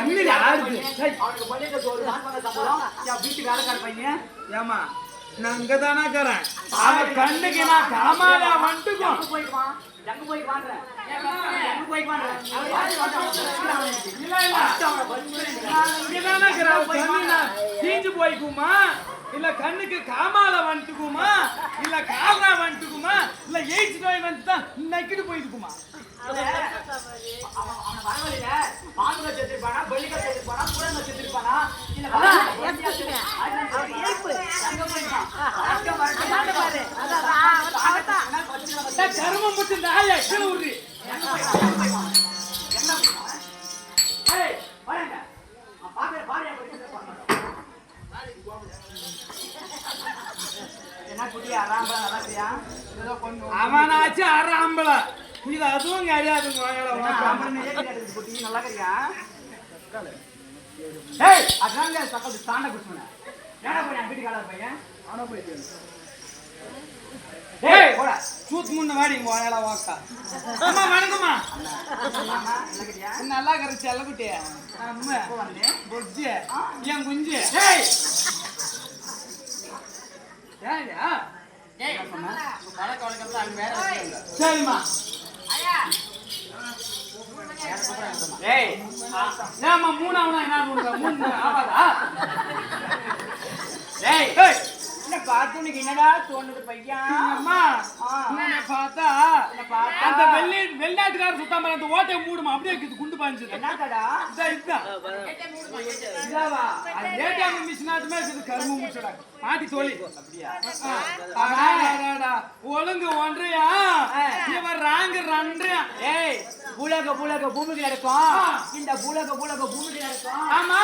ஆடுது? ஏய், அவனுக்கு பண்ணிட்டு ஒரு நான்காவது சம்பளம். என் வீட்டு வேலைக்கார பையன். ஏம்மா நான் இங்கதானா இருக்கிறேன். அவன் கண்ணுக்கு நான் காமாலா வந்துக்கும் எங்க போய்க்குவான் எங்க? இல்ல இல்ல. நான் தீஞ்சு போய்க்குமா? இல்ல கண்ணுக்கு காமால வந்துக்குமா? இல்ல காரணா வந்துக்குமா? இல்ல எய்ட்ஸ் நோய் வந்து தான் நக்கிட்டு போயிருக்குமா? பாம்புல செத்துருப்பானா பள்ளிக்கா செத்துருப்பானா புறங்க செத்துருப்பானா இல்ல. எங்க போய்க்குவான் அங்க வரட்டும். குட்டி, நல்லா இருக்கியா? ஏய், அதாங்க சக்கத்து சாண்டை குடிச்சுன. ஏன்டா போய் என் வீட்டுக்காரர் பையன்? அவனை போய் ஏய், போடா. சூத் முன்ன வாடி இங்க வாயால வாக்கா அம்மா வணக்கம்மா நல்லா இருக்கிற செல்லக்குட்டி அம்மா? பொஜ்ஜி என் குஞ்சு ஏய், ஏயா? சரிம்மா ஏய், ஏம்மா மூணு என்ன மூணு மூணு ஆவாதா ஏய், ஏய் பார்த்து உனக்கு என்னடா தோணுது பையன் அம்மா ஆ. உன்னை பார்த்தா என்ன? அந்த வெள்ளி வெள்ளாட்டுக்கார சுத்தாம அந்த ஓட்டையை மூடுமா? அப்படியே இருக்குது குண்டு பாஞ்சது. என்னடா இதான் இதுதான் இதாவா? அது ஏடிஎம் மிஷினாட்டுமே இருக்குது கரும்பு முடிச்சடா மாட்டி தோழி. அப்படியா. ஒழுங்கு ஒன்றையா? ஆ. இவன் ராங்கு ரன்றையா ஏய் பூலக பூலக பூமிக்கு நடக்கும் இந்த பூலக பூலக பூமிக்கு நடக்கும் ஆமா.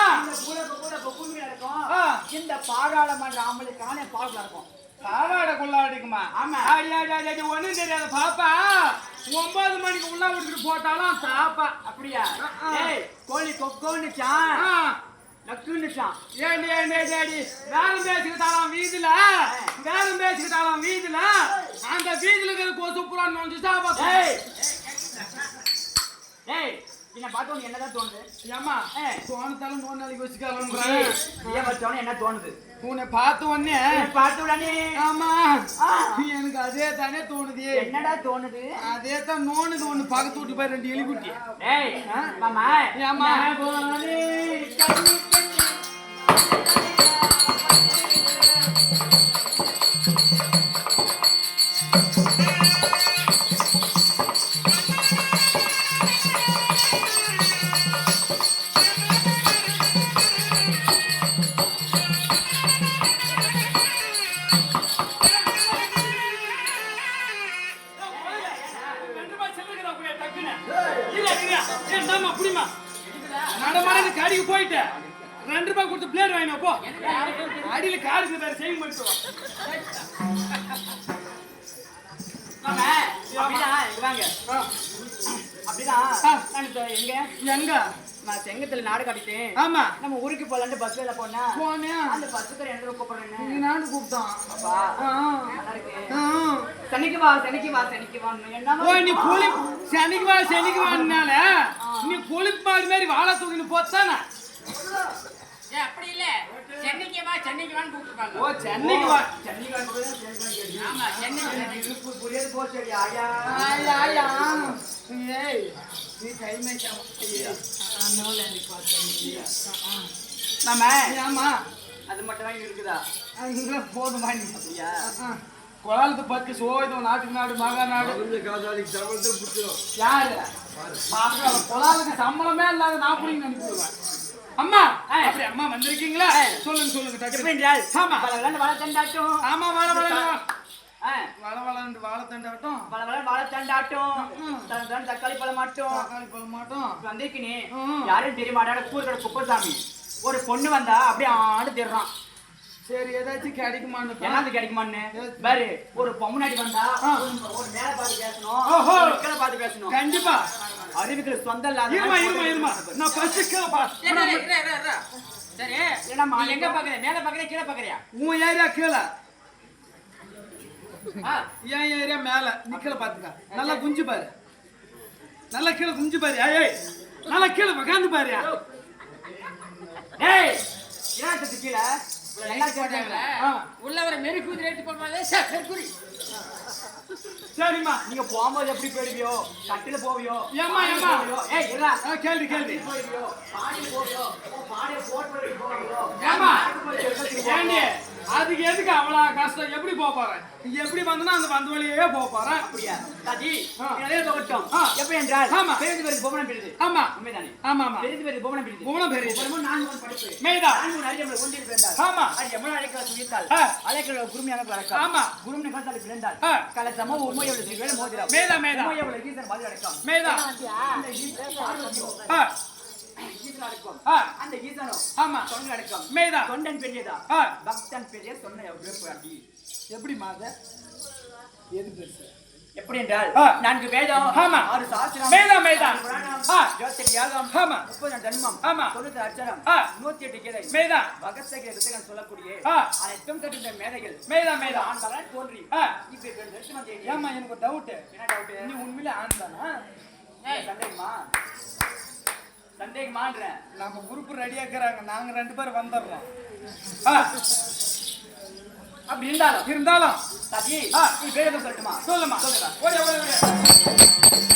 இந்த பாராளுமன்ற ஆம்பளுக்கான பால் நடக்கும் காவாட கொள்ளாடிக்குமா? ஆமா. ஐயா ஐயா, ஐயா ஒண்ணும் தெரியாத. பாப்பா ஒன்பது மணிக்கு உள்ள விட்டுட்டு போட்டாலும் தாப்பா அப்படியா? கோழி கொக்கோன்னுச்சான். நக்குன்னுச்சான் ஏண்டி ஏண்டி ஏண்டி வேலம் பேசிக்கிட்டாலாம் வீதியில வேலம் பேசிக்கிட்டாலாம் வீதியில அந்த வீதியில இருக்கிற கொசு புறா நொஞ்சு சாப்பா ஏய். என்ன பார்த்து உனக்கு என்னதான் தோணுது? ஏம்மா ஏ. தோணத்தாலும் மூணு நாளைக்கு வச்சுக்கலாம் என்ன தோணுது? உன்னை பார்த்த உடனே. பார்த்த உடனே. ஆமா. எனக்கு அதே தானே தோணுது. என்னடா தோணுது? அதே தான் நோணுது ஒண்ணு பக்கத்து வீட்டு போய் ரெண்டு எலிக்குட்டி. ஏய் மாமா ஏம்மா? எங்க? நான் செங்கத்துல நாடு காட்டிட்டேன். ஆமா. நம்ம ஊருக்கு போலான்ட்டு பஸ் வேலை போனா போனேன் அந்த பஸ்ஸுக்கார என்ன? கூப்பிடுறேன்னு நீ நானும் கூப்பிட்டான். அப்பா நல்லா இருக்கு. சனிக்கு வா சனிக்கு வா சனிக்கு வா. என்ன நீ புலி சனிக்கு வா சனிக்கு வானால நீ புலிப்பு மாடு மாதிரி வாழை தூக்கின்னு போத்தானே? ஏய், அப்படி இல்ல. சென்னைக்கு வான்னு கூப்பிட்டுருப்பாங்க ஓ சென்னைக்கு வா. சென்னைக்கு கேட்டீங்க. ஆமா சென்னைக்கு புரியாது போச்சு ஆயா. ஆயா ஆயா. ஏய் நீ கை மேய்க்காம மாமா ஆமா. அது மட்டும் தான் இருக்குதா? அங்க போதுமா நீ? அப்படியா குழாலத்து பத்து சோயுதம் நாட்டுக்கு நாடு மகா நாடு. யாரு? குழாலுக்கு சம்பளமே இல்லாத நான் பிடிங்க அனுப்பிடுவேன் அம்மா! அப்படி அம்மா வந்திருக்கீங்களா? சொல்லுங்க சொல்லுங்க எப்படி டக்குனு. என்றால் ஆமா. பல வளர்ந்து வாழ தண்டாட்டும். ஆமா வள வள ஆ, வள வளண்டு வாழ தண்டாட்டம். பல வளர்ந்து வாழ தண்டாட்டும். ம். தன் தக்காளி பழம் மாட்டும் தக்காளி பழ மாட்டோம் வந்திருக்கினே. யாரும் தெரியுமாடா கூறுகிற குப்பசாமி. ஒரு பொண்ணு வந்தா அப்படியே ஆண்டு தேடுறான். சரி ஏதாச்சும் கிடைக்குமான்னு என்னது கிடைக்குமான்னு? பாரு ஒரு பொம்மனாடி வந்தா ஒரு- மேல பார்த்து பேசணும். கீழே பார்த்து பேசணும். கண்டிப்பா. அறிவுக்கு சொந்தம் இல்லாத இருமா இருமா இருமா. நான் ஃபர்ஸ்ட் கீழே பா. இரு, இரு, இரு, இரு, இரு. சரி. என்னம்மா, நீ எங்க பாக்குற? மேல பாக்குறியா கீழே பாக்குறியா? உன் ஏரியா கீழே. ஆ, என் ஏரியா மேல. நிக்கல பாத்துக்க. நல்லா குஞ்சு பாரு. நல்லா கீழே குஞ்சு பாரு. ஏய் ஏய். நல்லா கீழே உக்காந்து பாரு டேய் ஏன் கீழே? நல்லா கேட்டாங்களே. உள்ள வர மெருக்கூதி ரேட்டு போடுவாங்க சார் சரிம்மா. நீங்க போகும்போது எப்படி போயிடுவியோ? கட்டில போவியோ? ஏம்மா? போவியோ? ஏய் இல்ல கேள்வி கேள்வி. போயிடுவியோ? பாடி போவியோ? போட் பண்ணி போவியோ? ஏண்டி? அதுக்கு எதுக்கு அவ்வளவு கஷ்டம்? எப்படி போறேன்? எப்படி வந்தனா அந்த வந்த வழியே போறேன். அப்படியா? தாஜி. நிறைய தோட்டம் என்றால்? ஆமா. பெரிது பெரிது பொம்மனம் ஆமா. உண்மைதானே? ஆமா ஆமா. பொம்மனம் புவனம் பெரியது. பொம்மனமும் நான்கு மணி படிப்பு. அறியமலை ஒன்றில் பிறந்தால் ஆமா. அது எவ்வளவு அழைக்கிற சுயத்தால் ஆ. அழைக்கிற குருமியான வழக்கம் ஆமா. குருமின காலத்தால் பிறந்தால் வேலை மோதிரம். மேதா மேதா அடக்கம் மேதா ஈசன் அடக்கம் அந்த ஈசனோ ஆமா. தொண்டை அடக்கம் மேதா. தொண்டன் பெரியதா? பக்தன் பெரிய சொன்ன வேப்பு அடி எப்படிம்மா அது? எது பெருசு? எப்படி என்றால். நான்கு வேதம் ஆமா. ஆறு சாஸ்திரம் புராணம், ஆ. இருபத்தெட்டு யாகம் ஆமா. முப்பது ஆமா. தொண்ணூத்தி அச்சரம். நூத்தி எட்டு கீதை மேதா. ரித்தகன் சொல்லக்கூடிய ஆ. அனைத்தும் கட்டின்ற மேதைகள். மேதா மேதா. ஆண் மகன் தோன்றி. ஆ. இப்ப இப்ப தரிசனம் செய்ய ஏம்மா எனக்கு டவுட் என்ன டவுட் நீ உண்மையிலே ஆண் தானா? சந்தேகமா? சந்தேகமான்ற நம்ம குரூப் ரெடியா இருக்கிறாங்க. நாங்க ரெண்டு பேரும் வந்துடுறோம். ஆ, அப்படி இருந்தாலும் இருந்தாலும். சதி. நீ பேர் சொல்லட்டுமா? சொல்லுமா. சொல்லுடா. ஓடியா ஓடியா.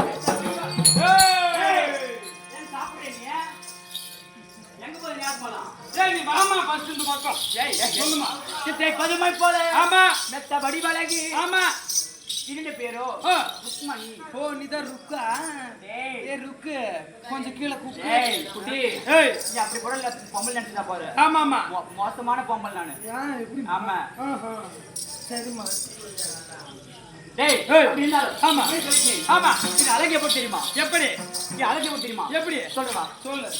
சித்திரை பதுமை போல ஆமா. மெத்த வடிவழகி. ஆமா. இரண்டு பேரோ. ருக்மணி ஓ நீதான் ருக்கா ஏ ருக்கு. கொஞ்சம் கீழே குட்டி. ஏய். நீ அப்படி கூட பொம்பல் நினைச்சா பாரு. ஆமா ஆமா மோசமான பொம்பல் நானு. ஆமா. சரிம்மா. டேய் ஆமா. நீ. ஆமா. அழகிய போட்டு தெரியுமா? எப்படி? அழகிய போட்டு தெரியுமா? எப்படி? சொல்லுவா சொல்லு.